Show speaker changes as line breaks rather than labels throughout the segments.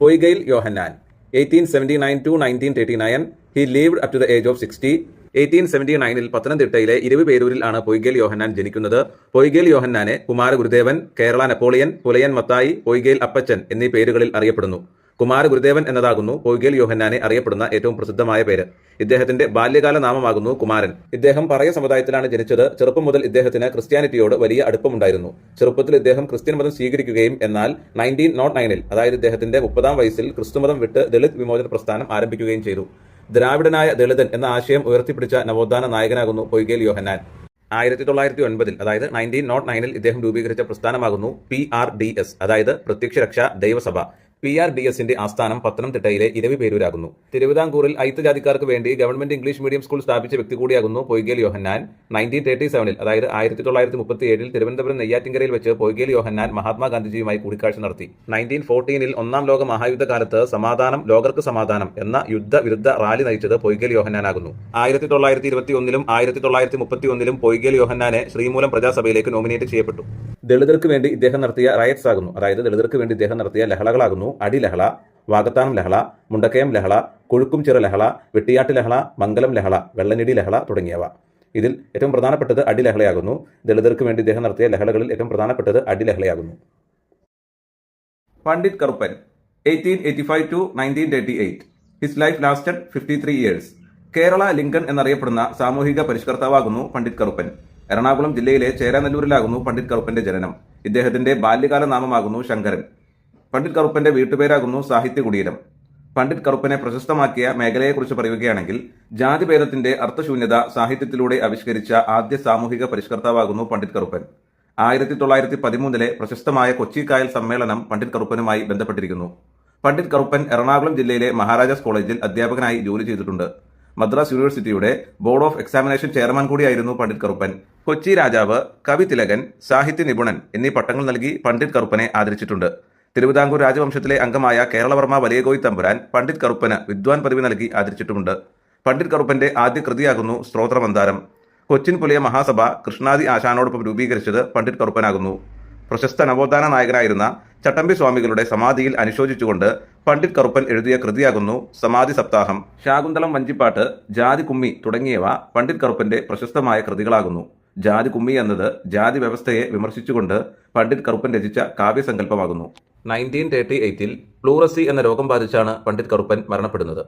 Poikayil Yohannan. Eighteen seventy nine to nineteen thirty nine he lived up to the age of sixty eighteen seventy നയനിൽ പത്തനംതിട്ടയിലെ ഇരുവിപേരൂരിൽ ആണ് പൊയ്ഗേൽ യോഹന്നാൻ ജനിക്കുന്നത്. പൊയ്ഗേൽ യോഹന്നാനെ Kumaragurudevan Kerala Napoleon Pulayan Mathai Poikayil Appachan എന്നീ പേരുകളിൽ അറിയപ്പെടുന്നു. കുമാരഗുരുദേവൻ എന്നതാകുന്നു പൊയ്ഗേൽ യോഹന്നാനെ അറിയപ്പെടുന്ന ഏറ്റവും പ്രസിദ്ധമായ പേര്. ഇദ്ദേഹത്തിന്റെ ബാല്യകാല നാമമാകുന്നു കുമാരൻ. ഇദ്ദേഹം പറയ സമുദായത്തിലാണ് ജനിച്ചത്. ചെറുപ്പം മുതൽ ഇദ്ദേഹത്തിന് ക്രിസ്ത്യാനിറ്റിയോട് വലിയ അടുപ്പമുണ്ടായിരുന്നു. ചെറുപ്പത്തിൽ ഇദ്ദേഹം ക്രിസ്ത്യൻ മതം സ്വീകരിക്കുകയും എന്നാൽ നയന്റീൻ നോട്ട് നയനിൽ അതായത് ഇദ്ദേഹത്തിന്റെ മുപ്പതാം വയസ്സിൽ ക്രിസ്തുമതം വിട്ട് ദളിത് വിമോചന പ്രസ്ഥാനം ആരംഭിക്കുകയും ചെയ്തു. ദ്രാവിഡനായ ദളിതൻ എന്ന ആശയം ഉയർത്തിപ്പിടിച്ച നവോത്ഥാന നായകനാകുന്നു പൊയ്ഗേൽ യോഹന്നാൻ. ആയിരത്തി തൊള്ളായിരത്തി ഒൻപതിൽ അതായത് നയന്റീൻ നോട്ട് നയനിൽ ഇദ്ദേഹം രൂപീകരിച്ച പ്രസ്ഥാനമാകുന്നു പി ആർ ഡി എസ് അതായത് പ്രത്യക്ഷ രക്ഷ ദൈവസഭ. പി ആർ ഡി എസിന്റെ ആസ്ഥാനം പത്തനംതിട്ടയിലെ ഇരവിപേരൂരാകുന്നു തിരുവിതാംകൂറിൽ ഐത്ത് ജാതിക്കാർക്ക് വേണ്ടി ഗവൺമെന്റ് ഇംഗ്ലീഷ് മീഡിയം സ്കൂൾ സ്ഥാപിച്ച വ്യക്തി കൂടിയാകുന്നു പൊയ്ഗേൽ യോഹന്നാൻ. നയന്റീൻ തേർട്ടി സെവനിൽ അതായത് ആയിരത്തി തൊള്ളായിരത്തി മുപ്പത്തി ഏഴിൽ തിരുവനന്തപുരം നെയ്യാറ്റിങ്കരയിൽ വെച്ച് പൊയ്ഗേൽ യോഹന്നാൻ മഹാത്മാഗാന്ധിജിയുമായി കൂടിക്കാഴ്ച നടത്തി. നയന്റീൻ ഫോർട്ടീനിൽ ഒന്നാം ലോക മഹായുദ്ധ കാലത്ത് സമാധാനം ലോകർക്ക് സമാധാനം എന്ന യുദ്ധ വിരുദ്ധ റാലി നയിച്ചത് പൊയ്ഗേൽ യോഹന്നാനാകുന്നു. ആയിരത്തി തൊള്ളായിരത്തി ഇരുപത്തി ഒന്നിലും ആയിരത്തി തൊള്ളായിരത്തി മുപ്പത്തി ഒന്നിലും പൊയ്ഗേൽ യോഹന്നാനെ ശ്രീമൂലം പ്രജാസഭയിലേക്ക് നോമിനേറ്റ് ചെയ്യപ്പെട്ടു. ദളിതർക്ക് വേണ്ടി ഇദ്ദേഹം നടത്തിയ റയറ്റ്സ് ആകുന്നു. അതായത് ദളിതർക്ക് വേണ്ടി ഇദ്ദേഹം നടത്തിയ ലഹളകളാകുന്നു. അടിലഹള വാകത്താനം ലഹള മുണ്ടക്കയം ലഹള കൊഴുക്കും ചിറ ലഹള വെട്ടിയാട്ട് ലഹള മംഗലം ലഹള വെള്ളനിടി ലഹള തുടങ്ങിയവ. ഇതിൽ ഏറ്റവും പ്രധാനപ്പെട്ടത് അടിലഹളയാകുന്നു. ദളിതർക്ക് വേണ്ടി ഇദ്ദേഹം നടത്തിയ ലഹളകളിൽ ഏറ്റവും പ്രധാനപ്പെട്ടത് അടിലഹളയാകുന്നു. Pandit Karuppan eighteen eighty five to nineteen thirty eight his life lasted fifty three years Kerala Lincoln എന്നറിയപ്പെടുന്ന സാമൂഹിക പരിഷ്കർത്താവാകുന്നു പണ്ഡിറ്റ് കറുപ്പൻ. എറണാകുളം ജില്ലയിലെ ചേരാനെല്ലൂരിലാകുന്നു പണ്ഡിറ്റ് കറുപ്പന്റെ ജനനം. ഇദ്ദേഹത്തിന്റെ ബാല്യകാല നാമമാകുന്നു ശങ്കരൻ. പണ്ഡിറ്റ് കറുപ്പന്റെ വീട്ടുപേരാകുന്നു സാഹിത്യ കുടീരം പണ്ഡിറ്റ് കറുപ്പനെ പ്രശസ്തമാക്കിയ മേഖലയെക്കുറിച്ച് പറയുകയാണെങ്കിൽ ജാതിഭേദത്തിന്റെ അർത്ഥശൂന്യത സാഹിത്യത്തിലൂടെ ആവിഷ്കരിച്ച ആദ്യ സാമൂഹിക പരിഷ്കർത്താവാകുന്നു പണ്ഡിറ്റ് കറുപ്പൻ. ആയിരത്തി തൊള്ളായിരത്തി പതിമൂന്നിലെ പ്രശസ്തമായ കൊച്ചി കായൽ സമ്മേളനം പണ്ഡിറ്റ് കറുപ്പനുമായി ബന്ധപ്പെട്ടിരിക്കുന്നു. പണ്ഡിറ്റ് കറുപ്പൻ എറണാകുളം ജില്ലയിലെ മഹാരാജാസ് കോളേജിൽ അധ്യാപകനായി ജോലി ചെയ്തിട്ടുണ്ട്. മദ്രാസ് യൂണിവേഴ്സിറ്റിയുടെ ബോർഡ് ഓഫ് എക്സാമിനേഷൻ ചെയർമാൻ കൂടിയായിരുന്നു പണ്ഡിറ്റ് കറുപ്പൻ. കൊച്ചി രാജാവ് കവി തിലകൻ സാഹിത്യ നിപുണൻ എന്നീ പട്ടങ്ങൾ നൽകി പണ്ഡിറ്റ് കറുപ്പനെ ആദരിച്ചിട്ടുണ്ട്. തിരുവിതാംകൂർ രാജവംശത്തിലെ അംഗമായ കേരളവർമ്മ വലിയകോയി തമ്പുരാൻ പണ്ഡിറ്റ് കറുപ്പന് വിദ്വാൻ പദവി നൽകി ആദരിച്ചിട്ടുമുണ്ട്. പണ്ഡിറ്റ് കറുപ്പന്റെ ആദ്യ കൃതിയാകുന്നു സ്ത്രോത്രമന്താരം കൊച്ചിൻ പുലിയ മഹാസഭ കൃഷ്ണാദി ആശാനോടൊപ്പം രൂപീകരിച്ചത് പണ്ഡിറ്റ് കറുപ്പനാകുന്നു. പ്രശസ്ത നവോത്ഥാന നായകനായിരുന്ന ചട്ടമ്പി സ്വാമികളുടെ സമാധിയിൽ അനുശോചിച്ചുകൊണ്ട് പണ്ഡിറ്റ് കറുപ്പൻ എഴുതിയ കൃതിയാകുന്നു സമാധി സപ്താഹം. ശാകുന്തളം വഞ്ചിപ്പാട്ട് ജാതി കുമ്മി തുടങ്ങിയവ പണ്ഡിറ്റ് കറുപ്പന്റെ പ്രശസ്തമായ കൃതികളാകുന്നു. ജാതി കുമ്മി എന്നത് ജാതി വ്യവസ്ഥയെ വിമർശിച്ചുകൊണ്ട് പണ്ഡിറ്റ് കറുപ്പൻ രചിച്ച കാവ്യസങ്കല്പമാകുന്നു. നയന്റീൻ തേർട്ടി എയ്റ്റിൽ പ്ലൂറസി എന്ന രോഗം ബാധിച്ചാണ് പണ്ഡിറ്റ് കറുപ്പൻ മരണപ്പെടുന്നത്.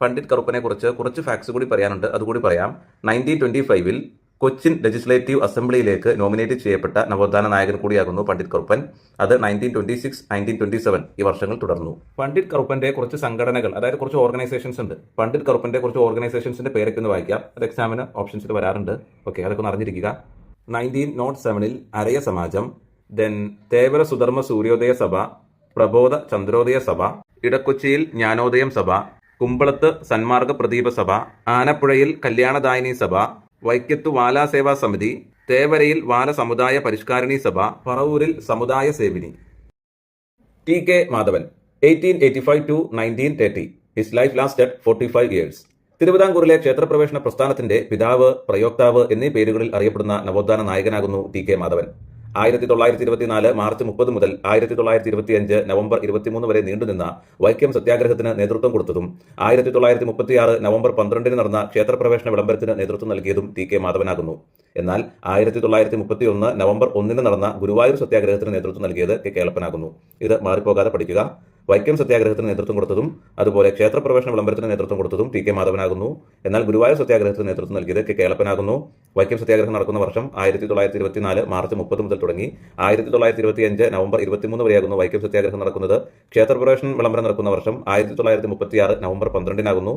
പണ്ഡിറ്റ് കറുപ്പനെ കുറിച്ച് കുറച്ച് ഫാക്ട്സ് കൂടി പറയാനുണ്ട്. അതുകൂടി പറയാം. നയന്റീൻ ട്വന്റി ഫൈവിൽ കൊച്ചിൻ ലെജിസ്ലേറ്റീവ് അസംബ്ലിയിലേക്ക് നോമിനേറ്റ് ചെയ്യപ്പെട്ട നവോത്ഥാന നായകൻ കൂടിയാകുന്നു പണ്ഡിറ്റ് കറുപ്പൻ. അത് nineteen twenty six nineteen twenty seven ഈ വർഷങ്ങൾ തുടർന്നു. പണ്ഡിറ്റ് കറുപ്പന്റെ കുറച്ച് സംഘടനകൾ അതായത് കുറച്ച് ഓർഗനൈസേഷൻസ് ഉണ്ട്. പണ്ഡിറ്റ് കറുപ്പന്റെ കുറച്ച് ഓർഗനൈസേഷൻസിന്റെ പേരൊക്കെ ഒന്ന് വായിക്കാം. അത് എക്സാമിന് ഓപ്ഷൻസിൽ വരാറുണ്ട്. ഓക്കെ അതൊക്കെ ഒന്ന് അറിഞ്ഞിരിക്കുക. നയന്റീൻ നോട്ട് സെവനിൽ അരയ സമാജം ദെൻ തേവര സുധർമ്മ സൂര്യോദയ സഭ പ്രബോധ ചന്ദ്രോദയ സഭ ഇടക്കൊച്ചിയിൽ ജ്ഞാനോദയം സഭ കുമ്പളത്ത് സന്മാർഗ പ്രദീപ സഭ ആനപ്പുഴയിൽ കല്യാണദായിനി സഭ വൈക്കത്തു വാലാസേവാ സമിതി തേവരയിൽ വാല സമുദായ പരിഷ്കാരിണി Sabha പറവൂരിൽ Samudaya Sevini. T K Madhavan eighteen eighty five to nineteen thirty his life last at forty five years തിരുവിതാംകൂറിലെ ക്ഷേത്രപ്രവേശന പ്രസ്ഥാനത്തിന്റെ പിതാവ് പ്രയോക്താവ് എന്നീ പേരുകളിൽ അറിയപ്പെടുന്ന നവോത്ഥാന നായകനാകുന്നു ടി കെ മാധവൻ. ആയിരത്തി തൊള്ളായിരത്തി ഇരുപത്തിനാല് മാർച്ച് മുപ്പത് മുതൽ ആയിരത്തി തൊള്ളായിരത്തി ഇരുപത്തിയഞ്ച് നവംബർ ഇരുപത്തിമൂന്ന് വരെ നീണ്ടുനിന്ന വൈക്കം സത്യാഗ്രഹത്തിന് നേതൃത്വം കൊടുത്തതും ആയിരത്തി തൊള്ളായിരത്തി മുപ്പത്തിയാറ് നവംബർ പന്ത്രണ്ടിന് നടന്ന ക്ഷേത്രപ്രവേശന വിളംബരത്തിന് നേതൃത്വം നൽകിയതും ടി കെ മാധവനാകുന്നു. എന്നാൽ ആയിരത്തി തൊള്ളായിരത്തി മുപ്പത്തി ഒന്ന് നവംബർ ഒന്നിന് നടന്ന ഗുരുവായൂർ സത്യാഗ്രഹത്തിന് നേതൃത്വം നൽകിയത് കെ കേളപ്പനാകുന്നു ഇത് മാറിപ്പോകാതെ പഠിക്കുക. വൈക്കം സത്യാഗ്രഹത്തിന് നേതൃത്വം കൊടുത്തതും അതുപോലെ ക്ഷേത്രപ്രവേശന വിളംബരത്തിന് നേതൃത്വം കൊടുത്തതും ടി കെ മാധവനാകുന്നു. എന്നാൽ ഗുരുവായൂർ സത്യാഗ്രഹത്തിന് നേതൃത്വം നൽകിയത് കെ കേളപ്പനാകുന്നു. വൈക്കം സത്യാഗ്രഹം നടക്കുന്ന വർഷം ആയിരത്തി തൊള്ളായിരത്തി ഇരുപത്തിനാല് മാർച്ച് മുപ്പത് മുതൽ തുടങ്ങി ആയിരത്തി തൊള്ളായിരത്തി ഇരുപത്തിയഞ്ച് നവംബർ ഇരുപത്തിമൂന്ന് വരെയാകുന്നു വൈക്കം സത്യാഗ്രഹം നടക്കുന്നത്. ക്ഷേത്രപ്രവേശന വിളംബരം നടക്കുന്ന വർഷം ആയിരത്തി തൊള്ളായിരത്തി മുപ്പത്തിയാറ് നവംബർ പന്ത്രണ്ടിനാകുന്നു.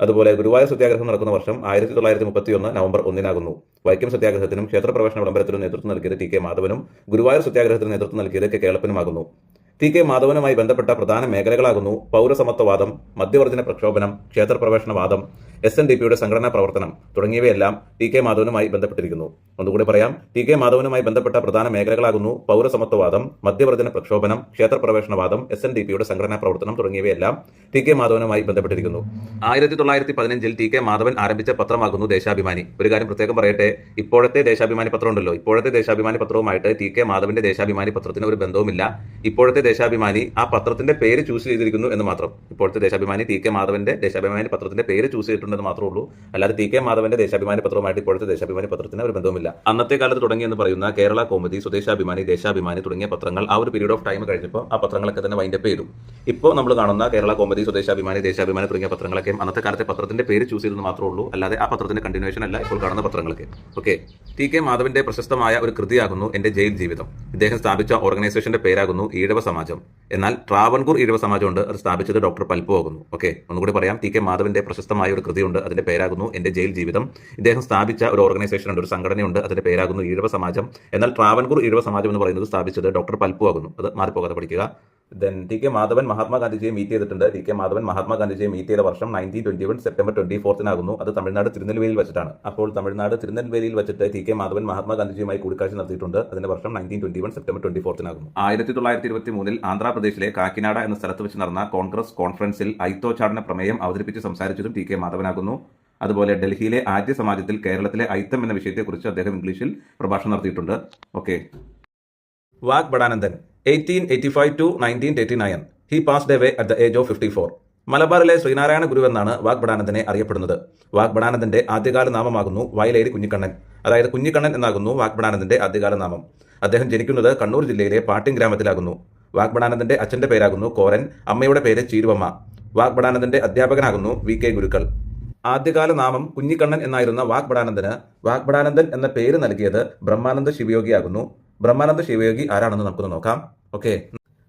അതുപോലെ ഗുരുവായൂർ സത്യാഗ്രഹം നടക്കുന്ന വർഷം ആയിരത്തി തൊള്ളായിരത്തി മുപ്പത്തിയൊന്ന് നവംബർ ഒന്നിനാകുന്നു. വൈക്കം സത്യാഗ്രഹത്തിനും ക്ഷേത്രപ്രവേശന വിളംബരത്തിനും നേതൃത്വം നൽകിയത് ടി കെ മാധവനും ഗുരുവായൂർ സത്യാഗ്രഹത്തിന് നേതൃത്വം നൽകിയത് കെ കേളപ്പനുമാകുന്നു. ടി കെ മാധവനുമായി ബന്ധപ്പെട്ട പ്രധാന മേഖലകളാകുന്നു പൗരസമത്വവാദം മധ്യവർജന പ്രക്ഷോഭനം ക്ഷേത്രപ്രവേശനവാദം എസ് എൻ ഡി പിയുടെ സംഘടനാ പ്രവർത്തനം തുടങ്ങിയവയെല്ലാം ടി കെ മാധവനുമായി ബന്ധപ്പെട്ടിരിക്കുന്നു. ഒന്നുകൂടി പറയാം ടി കെ മാധവനുമായി ബന്ധപ്പെട്ട പ്രധാന മേഖലകളാകുന്നു പൗരസമത്വവാദം മധ്യവർജന പ്രക്ഷോഭനം ക്ഷേത്രപ്രവേശനവാദം എസ് എൻ ഡി പിയുടെ സംഘടനാ പ്രവർത്തനം തുടങ്ങിയവയെല്ലാം ടി കെ മാധവനുമായി ബന്ധപ്പെട്ടിരിക്കുന്നു. ആയിരത്തി തൊള്ളായിരത്തി പതിനഞ്ചിൽ ടി കെ മാധവൻ ആരംഭിച്ച പത്രമാകുന്നു ദേശാഭിമാനി. ഒരു കാര്യം പ്രത്യേകം പറയട്ടെ ഇപ്പോഴത്തെ ദേശാഭിമാനി പത്രം ഉണ്ടല്ലോ ഇപ്പോഴത്തെ ദേശാഭിമാനി പത്രവുമായിട്ട് ടി കെ മാധവന്റെ ദേശാഭിമാനി പത്രത്തിന് ഒരു ബന്ധവുമില്ല. ഇപ്പോഴത്തെ ദേശാഭിമാനി ആ പത്രത്തിന്റെ പേര് ചൂസ് ചെയ്തിരിക്കുന്നു എന്ന് മാത്രം. ഇപ്പോഴത്തെ ദേശാഭിമാനി ടി കെ മാധവന്റെ ദേശാഭിമാനി പത്രത്തിന്റെ പേര് ചൂസ് ചെയ്തിട്ടുണ്ടെന്ന് മാത്രമേ ഉള്ളൂ. അല്ലാതെ ടി കെ മാധവന്റെ ദേശാഭിമാനി പത്രവുമായിട്ട് ഇപ്പോഴത്തെ ദേശാഭിമാനി പത്രത്തിന് ഒരു ബന്ധവുമില്ല. അന്നത്തെ കാലത്ത് തുടങ്ങിയെന്ന് പറയുന്ന കേരള കോമതി സ്വദേശാഭിമാനി ദേശാഭിമാനി തുടങ്ങിയ പത്രങ്ങൾ ആ ഒരു പീരീഡ് ഓഫ് ടൈം കഴിഞ്ഞപ്പോൾ ആ പത്രങ്ങളൊക്കെ തന്നെ വൈൻഡപ്പ് ചെയ്തു. ഇപ്പോൾ നമ്മൾ കാണുന്ന കേരള കോമതി സ്വദേശാഭിമാനി ദേശാഭിമാനി തുടങ്ങിയ പത്രങ്ങളൊക്കെ അന്നത്തെ കാലത്തെ പത്രത്തിന്റെ പേര് ചൂസ് ചെയ്തെന്ന് മാത്രമേ ഉള്ളൂ. അല്ലാതെ ആ പത്രത്തിന്റെ കണ്ടിന്യൂഷൻ അല്ല ഇപ്പോൾ കാണുന്ന പത്രങ്ങളൊക്കെ. ഓക്കെ ടി കെ മാധവന്റെ പ്രശസ്തമായ ഒരു കൃതിയാകുന്നു എന്റെ ജയിൽ ജീവിതം. ഇദ്ദേഹം സ്ഥാപിച്ച ഓർഗനൈസേഷന്റെ പേരാകുന്നു ഈഴവ സമാജം. എന്നാൽ ട്രാവൻകൂർ ഈഴവ സമാജമുണ്ട്. അത് സ്ഥാപിച്ചത് ഡോക്ടർ പൽപ്പു ആകുന്നു. ഓക്കെ ഒന്നുകൂടി പറയാം. ടി കെ മാധവന്റെ പ്രശസ്തമായ ഒരു കൃതിയുണ്ട്. അതിന്റെ പേരാകുന്നു എന്റെ ജയിൽ ജീവിതം ഇദ്ദേഹം സ്ഥാപിച്ച ഒരു ഓർഗനൈസേഷൻ ഉണ്ട് ഒരു സംഘടനയുണ്ട്. അതിന്റെ പേരാകുന്നു ഈഴവ സമാജം എന്നാൽ ട്രാവൻകൂർ ഈഴവ സമാജം എന്ന് പറയുന്നത് സ്ഥാപിച്ചത് ഡോക്ടർ പൽപ്പു ആകുന്നു. അത് മാറിപ്പോകാതെ പഠിക്കുക. ദെൻ ടി കെ മാധവൻ മഹാത്മാഗാന്ധിജിയെ മീറ്റ് ചെയ്തിട്ടുണ്ട്. ടി കെ മാധവൻ മഹാത്മാഗാന്ധിജിയെ മീറ്റ് ചെയ്ത വർഷം nineteen twenty one September twenty ഫോർത്തിനാകുന്നു അത് തമിഴ്നാട് തിരുനെൽവേലിയിൽ വെച്ചിട്ടാണ്. അപ്പോൾ തമിഴ്നാട് തിരുനെൽവേലിയിൽ വെച്ചിട്ട് ടി കെ മാധവൻ മഹാത്മാഗാന്ധിജിയുമായി കൂടിക്കാഴ്ച നടത്തിയിട്ടുണ്ട്. അതിന്റെ വർഷം nineteen twenty one September twenty ഫോർത്തിനാകുന്നു ആയിരത്തി തൊള്ളായിരത്തി ഇരുപത്തി മൂന്നിൽ ആന്ധ്രാപ്രദേശിലെ കാക്കിനാട എന്ന സ്ഥലത്ത് വെച്ച് നടന്ന കോൺഗ്രസ് കോൺഫറൻസിൽ ഐത്തോച്ചാടന പ്രമേയം അവതരിപ്പിച്ച് സംസാരിച്ചതും ടി കെ മാധവനാകുന്നു അതുപോലെ ഡൽഹിയിലെ ആദ്യ സമാജത്തിൽ കേരളത്തിലെ ഐത്തം എന്ന വിഷയത്തെക്കുറിച്ച് അദ്ദേഹം ഇംഗ്ലീഷിൽ പ്രഭാഷണം നടത്തിയിട്ടുണ്ട്. Okay Vagbhatanandan 1885 to nineteen thirty nine he pass passed away at the age of fifty four മലബാറിലെ ശ്രീനാരായണ ഗുരുവെന്നാണ് വാഗ്ബടാനന്ദനെ അറിയപ്പെടുന്നത്. വാഗ്ബടാനന്ദന്റെ ആദ്യകാല നാമമാകുന്നു വയലേരി കുഞ്ഞിക്കണ്ണൻ. അതായത് കുഞ്ഞിക്കണ്ണൻ എന്നാകുന്നു വാഗ്ബടാനന്ദന്റെ ആദ്യകാല നാമം അദ്ദേഹം ജനിക്കുന്നത് കണ്ണൂർ ജില്ലയിലെ പാട്ടിൻ ഗ്രാമത്തിലാകുന്നു. വാഗ്ബടാനന്ദന്റെ അച്ഛന്റെ പേരാകുന്നു കോരൻ അമ്മയുടെ പേര് ചീരുവമ്മ. വാഗ്ബടാനന്ദന്റെ അധ്യാപകനാകുന്നു വി കെ ഗുരുക്കൾ. ആദ്യകാല നാമം കുഞ്ഞിക്കണ്ണൻ എന്നായിരുന്ന വാഗ്ബടാനന്ദന് വാഗ്ബടാനന്ദൻ എന്ന പേര് നൽകിയത് ബ്രഹ്മാനന്ദ ശിവയോഗിയാകുന്നു. ബ്രഹ്മാനന്ദ ശിവയോഗി ആരാണെന്ന് നമുക്കൊന്ന് നോക്കാം. ഓക്കെ.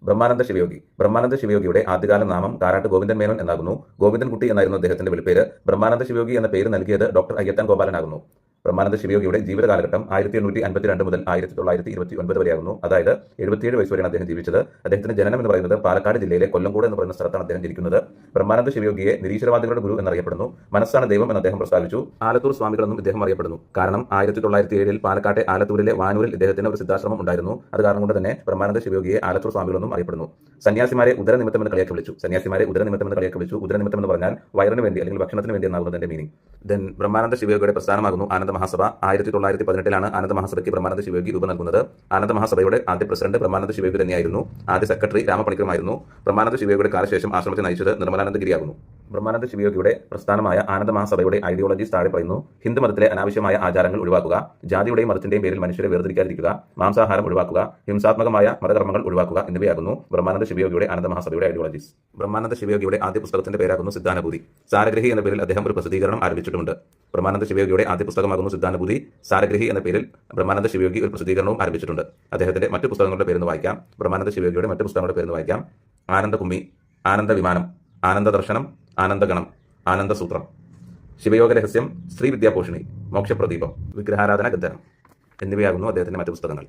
ബ്രഹ്മാനന്ദ ശിവയോഗി. ബ്രഹ്മാനന്ദ ശിവയോഗിയുടെ ആദ്യകാല നാമം കാരാട്ട് ഗോവിന്ദൻ മേനോൻ എന്നാകുന്നു. ഗോവിന്ദൻകുട്ടി എന്നായിരുന്നു അദ്ദേഹത്തിന്റെ വിളിപ്പേര്. ബ്രഹ്മാനന്ദ ശിവയോഗി എന്ന പേര് നൽകിയത് ഡോക്ടർ അയ്യത്താൻ ഗോപാലനാകുന്നു. ബ്രഹ്മാനന്ദ ശിവയോഗിയുടെ ജീവിത കാലഘട്ടം ആയിരത്തി എണ്ണൂറ്റി അൻപത്തിരണ്ട് മുതൽ ആയിരത്തി തൊള്ളായിരത്തി ഇരുപത്തി ഒൻപത് വരെയാകുന്നു. അതായത് എഴുപത്തിയേഴ് വയസ്സ് വരെയാണ് അദ്ദേഹം ജീവിച്ചത്. അദ്ദേഹത്തിന്റെ ജനനം എന്ന് പറയുന്നത് പാലക്കാട് ജില്ലയിലെ കൊല്ലംകോട് എന്ന് പറയുന്ന സ്ഥലത്താണ് അദ്ദേഹം ജനിക്കുന്നത്. ബ്രഹ്മാനന്ദ ശിവയോഗിയെ നിരീശ്വരവാദികളുടെ ഗുരു എന്നറിയപ്പെടുന്നു. മനസ്സാണ് ദൈവം എന്ന് അദ്ദേഹം പ്രസ്താവിച്ചു. ആലത്തൂർ സ്വാമികളെന്നും ഇദ്ദേഹം അറിയപ്പെടുന്നു. കാരണം ആയിരത്തി തൊള്ളായിരത്തി ഏഴിൽ പാലക്കാട്ടെ ആലത്തൂരിലെ വാനൂരിൽ ഇദ്ദേഹത്തിന് ഒരു സിദ്ധാശ്രമം ഉണ്ടായിരുന്നു. അത് കാരണം കൊണ്ട് തന്നെ ബ്രഹ്മാനന്ദ ശിവയോഗിയെ ആലത്തൂർ സ്വാമികളെന്നും അറിയപ്പെടുന്നു. സന്യാസിമാരെ ഉദരനിമിത്തം എന്ന് കളിയാക്കി വിളിച്ചു. സന്യാസിമാരെ ഉദരനിമിത്തം എന്ന് കളിയാക്കി വിളിച്ചു. ഉദരനിമിത്തം എന്ന് പറഞ്ഞാൽ വയറിന് വേണ്ടി അല്ലെങ്കിൽ ഭക്ഷണത്തിന് വേണ്ടി എന്നാകുന്നതിന്റെ മീനിങ് ദെൻ ബ്രഹ്മാനന്ദ ശിവയോഗിയുടെ പ്രസ്ഥാനമാകുന്നു ആനന്ദ മഹാസഭ ആയിരത്തി തൊള്ളായിരത്തി പതിനെട്ടിലാണ് ആനന്ദ മഹാസഭയ്ക്ക് ബ്രഹ്മാനന്ദ ശിവയോഗി രൂപം നൽകുന്നത്. ആനന്ദ മഹാസഭയുടെ ആദ്യ പ്രസിഡന്റ് ബ്രഹ്മാനന്ദ ശിവയോഗി തന്നെയായിരുന്നു. ആദ്യ സെക്രട്ടറി രാമപണിക്കറുമായിരുന്നു ബ്രഹ്മാനന്ദ ശിവയോഗിയുടെ കാലശേഷം ആശ്രമത്തെ നയിച്ചത് നിർമ്മലാനന്ദഗിരിയാകുന്നു. ബ്രഹ്മാനന്ദ ശിവയോഗിയുടെ പ്രസ്ഥാനമായ ആനന്ദ മഹാസഭയുടെ ഐഡിയോളജീസ് താഴെ പറയുന്നു. ഹിന്ദു മതത്തിലെ അനാവശ്യമായ ആചാരങ്ങൾ ഒഴിവാക്കുക. ജാതിയുടെയും മതത്തിന്റെയും പേരിൽ മനുഷ്യരെ വേർതിരിക്കാതിരിക്കുക. മാംസാഹാരം ഒഴിവാക്കുക. ഹിംസാത്മകമായ മതകർമ്മങ്ങൾ ഒഴിവാക്കുക എന്നിവയാകുന്നു ബ്രഹ്മാനന്ദ ശിവയോഗിയുടെ ആനന്ദ മഹാസഭയുടെ ഐഡിയോളജീസ് ബ്രഹ്മാനന്ദ ശിവയോഗിയുടെ ആദ്യ പുസ്തകത്തിന്റെ പേരാകുന്നു സിദ്ധാനുഭൂതി. സാരഗ്രഹി എന്ന പേരിൽ അദ്ദേഹം ഒരു പ്രസിദ്ധീകരണം ആരംഭിച്ചിട്ടുണ്ട് ബ്രഹ്മാനന്ദ ശിവയോഗിയുടെ ആദ്യ പുസ്തകമാകുന്നു സിദ്ധാനുഭൂതി. സാരഗ്രഹി എന്ന പേരിൽ ബ്രഹ്മാനന്ദ ശിവയോഗി ഒരു പ്രസിദ്ധീകരണവും ആരംഭിച്ചിട്ടുണ്ട്. അദ്ദേഹത്തിന്റെ മറ്റു പുസ്തകങ്ങളുടെ പേരെന്ന് വായിക്കാം. ബ്രഹ്മാനന്ദ ശിവയോഗിയുടെ മറ്റു പുസ്തകങ്ങളുടെ പേരെന്ന് വായിക്കാം. ആനന്ദകുമ്മി ആനന്ദ വിമാനം ആനന്ദ ദർശനം ആനന്ദഗണം ആനന്ദസൂത്രം. ശിവയോഗ രഹസ്യം സ്ത്രീ വിദ്യാഭൂഷണി മോക്ഷപ്രദീപം വിഗ്രഹാരാധന ഗദ്ദനം എന്നിവയാകുന്നു അദ്ദേഹത്തിന്റെ മറ്റു പുസ്തകങ്ങൾ.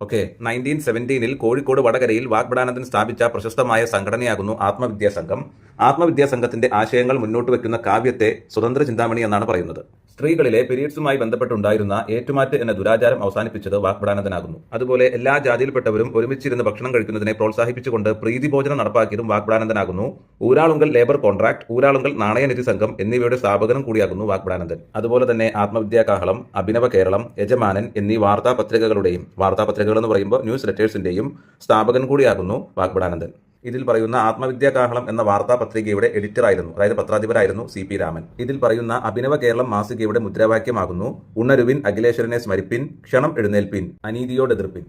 ഓക്കെ നയന്റീൻ സെവന്റീനിൽ കോഴിക്കോട് വടകരയിൽ വാഗ്ബടാനന്ദൻ സ്ഥാപിച്ച പ്രശസ്തമായ സംഘടനയാകുന്നു ആത്മവിദ്യാസംഘം. ആത്മവിദ്യാസംഘത്തിന്റെ ആത്മവിദ്യാ സംഘത്തിന്റെ ആശയങ്ങൾ മുന്നോട്ട് വയ്ക്കുന്ന കാവ്യത്തെ സ്വതന്ത്ര ചിന്താമണി എന്നാണ് പറയുന്നത്. സ്ത്രീകളിലെ പീരീഡ്സുമായി ബന്ധപ്പെട്ടുണ്ടായിരുന്ന ഏറ്റുമാറ്റ് എന്ന ദുരാചാരം അവസാനിപ്പിച്ചത് വാഗ്ബടാനന്ദനാകുന്നു അതുപോലെ എല്ലാ ജാതിയിൽപ്പെട്ടവരും ഒരുമിച്ചിരുന്ന് ഭക്ഷണം കഴിക്കുന്നതിനെ പ്രോത്സാഹിപ്പിച്ചുകൊണ്ട് പ്രീതിഭോജനം നടപ്പാക്കിയതും വാഗ്ബടാനന്ദനാകുന്നു ഊരാളുങ്കൽ ലേബർ കോൺട്രാക്ട് ഊരാളുങ്കൽ നാണയനിധി സംഘം എന്നിവയുടെ സ്ഥാപകനും കൂടിയാകുന്നു വാഗ്ബടാനന്ദൻ അതുപോലെ തന്നെ ആത്മവിദ്യാ കാഹളം അഭിനവ കേരളം യജമാനൻ എന്നീ വാർത്താപത്രികകളുടെയും വാർത്താപത്രികകൾ എന്ന് പറയുമ്പോൾ ന്യൂസ് ലെറ്റേഴ്സിന്റെയും സ്ഥാപകൻ കൂടിയാകുന്നു വാഗ്ബടാനന്ദൻ ഇതിൽ പറയുന്ന ആത്മവിദ്യാ കാഹളം എന്ന വാർത്താപത്രികയുടെ എഡിറ്ററായിരുന്നു. അതായത് പത്രാധിപരായിരുന്നു സി പി രാമൻ. ഇതിൽ പറയുന്ന അഭിനവ കേരളം മാസികയുടെ മുദ്രാവാക്യമാകുന്നു. ഉണരുവിൻ അഖിലേശ്വരനെ സ്മരിപ്പിൻ ക്ഷണം എഴുന്നേൽപ്പിൻ അനീതിയോട് എതിർപ്പിൻ.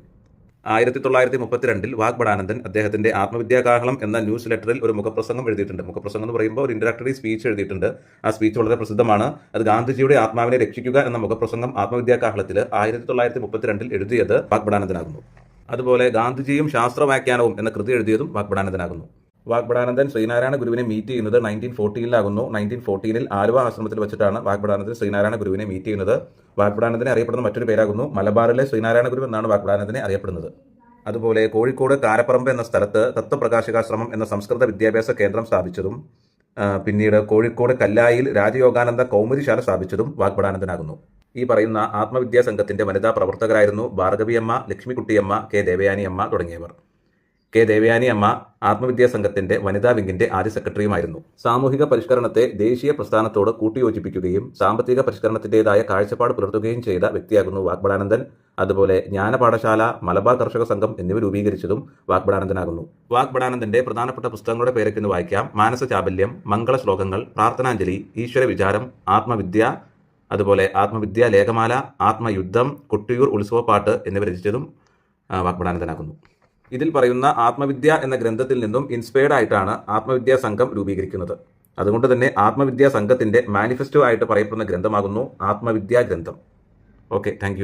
ആയിരത്തി തൊള്ളായിരത്തി മുപ്പത്തിരണ്ടിൽ വാഗ്ബടാനന്ദൻ അദ്ദേഹത്തിന്റെ ആത്മവിദ്യാകാഹളം എന്ന ന്യൂസ് ലെറ്ററിൽ ഒരു മുഖപ്രസംഗം എഴുതിയിട്ടുണ്ട്. മുഖപ്രസംഗം എന്ന് പറയുമ്പോൾ ഒരു ഇൻട്രാക്ടറി സ്പീച്ച് എഴുതിയിട്ടുണ്ട്. ആ സ്പീച്ച് വളരെ പ്രസിദ്ധമാണ്. അത് ഗാന്ധിജിയുടെ ആത്മാവിനെ രക്ഷിക്കുക എന്ന മുഖപ്രസംഗം ആത്മവിദ്യാകാഹളത്തിൽ ആയിരത്തി തൊള്ളായിരത്തി മുപ്പത്തിരണ്ടിൽ എഴുതിയത് വാഗ്ബടാനന്ദനാകുന്നു അതുപോലെ ഗാന്ധിജിയും ശാസ്ത്രവ്യാഖ്യാനവും എന്ന കൃതി എഴുതിയതും വാഗ്ബടാനന്ദനാകുന്നു വാഗ്ബടാനന്ദൻ ശ്രീനാരായണ ഗുരുവിനെ മീറ്റ് ചെയ്യുന്നത് നയന്റീൻ ഫോർട്ടീനിലാകുന്നു. നയന്റീൻ ഫോർട്ടീനിൽ ആലുവ ആശ്രമത്തിൽ വെച്ചിട്ടാണ് വാഗ്ബടാനന്ദൻ ശ്രീനാരായണ ഗുരുവിനെ മീറ്റ് ചെയ്യുന്നത്. വാഗ്ബടാനന്ദനെ അറിയപ്പെടുന്ന മറ്റൊരു പേരാകുന്നു. മലബാറിലെ ശ്രീനാരായണ ഗുരു എന്നാണ് വാഗ്ബടാനന്ദനെ അറിയപ്പെടുന്നത്. അതുപോലെ കോഴിക്കോട് കാരപ്പറമ്പ് എന്ന സ്ഥലത്ത് തത്വപ്രകാശകാശ്രമം എന്ന സംസ്കൃത വിദ്യാഭ്യാസ കേന്ദ്രം സ്ഥാപിച്ചതും പിന്നീട് കോഴിക്കോട് കല്ലായിൽ രാജയോഗാനന്ദ കൗമുദിശാല സ്ഥാപിച്ചതും വാഗ്ബടാനന്ദനാകുന്നു ഈ പറയുന്ന ആത്മവിദ്യാ സംഘത്തിന്റെ വനിതാ പ്രവർത്തകരായിരുന്നു ഭാർഗവിയമ്മ ലക്ഷ്മിക്കുട്ടിയമ്മ കെ ദേവയാനിയമ്മ തുടങ്ങിയവർ. കെ ദേവയാനി അമ്മ ആത്മവിദ്യാ സംഘത്തിന്റെ വനിതാ വിംഗിന്റെ ആദ്യ സെക്രട്ടറിയുമായിരുന്നു. സാമൂഹിക പരിഷ്കരണത്തെ ദേശീയ പ്രസ്ഥാനത്തോട് കൂട്ടിയോജിപ്പിക്കുകയും സാമ്പത്തിക പരിഷ്കരണത്തിന്റേതായ കാഴ്ചപ്പാട് പുലർത്തുകയും ചെയ്ത വ്യക്തിയാകുന്നു വാഗ്ബടാനന്ദൻ അതുപോലെ ജ്ഞാനപാഠശാല മലബാർ കർഷക സംഘം എന്നിവ രൂപീകരിച്ചതും വാഗ്ബടാനന്ദനാകുന്നു വാഗ്ബടാനന്ദന്റെ പ്രധാനപ്പെട്ട പുസ്തകങ്ങളുടെ പേരൊക്കെ ഒന്ന് വായിക്കാം. മാനസ ചാബല്യം മംഗള ശ്ലോകങ്ങൾ പ്രാർത്ഥനാഞ്ജലി ഈശ്വര വിചാരം ആത്മവിദ്യ അതുപോലെ ആത്മവിദ്യ ലേഖമാല ആത്മയുദ്ധം കൊട്ടിയൂർ ഉത്സവപ്പാട്ട് എന്നിവ രചിച്ചതും വാഗ്ബടാനന്ദനാകുന്നു ഇതിൽ പറയുന്ന ആത്മവിദ്യ എന്ന ഗ്രന്ഥത്തിൽ നിന്നും ഇൻസ്പയർഡ് ആയിട്ടാണ് ആത്മവിദ്യാ സംഘം രൂപീകരിക്കുന്നത്. അതുകൊണ്ട് തന്നെ ആത്മവിദ്യാ സംഘത്തിന്റെ മാനിഫെസ്റ്റോ ആയിട്ട് പറയപ്പെടുന്ന ഗ്രന്ഥമാകുന്നു ആത്മവിദ്യാ ഗ്രന്ഥം. Okay thank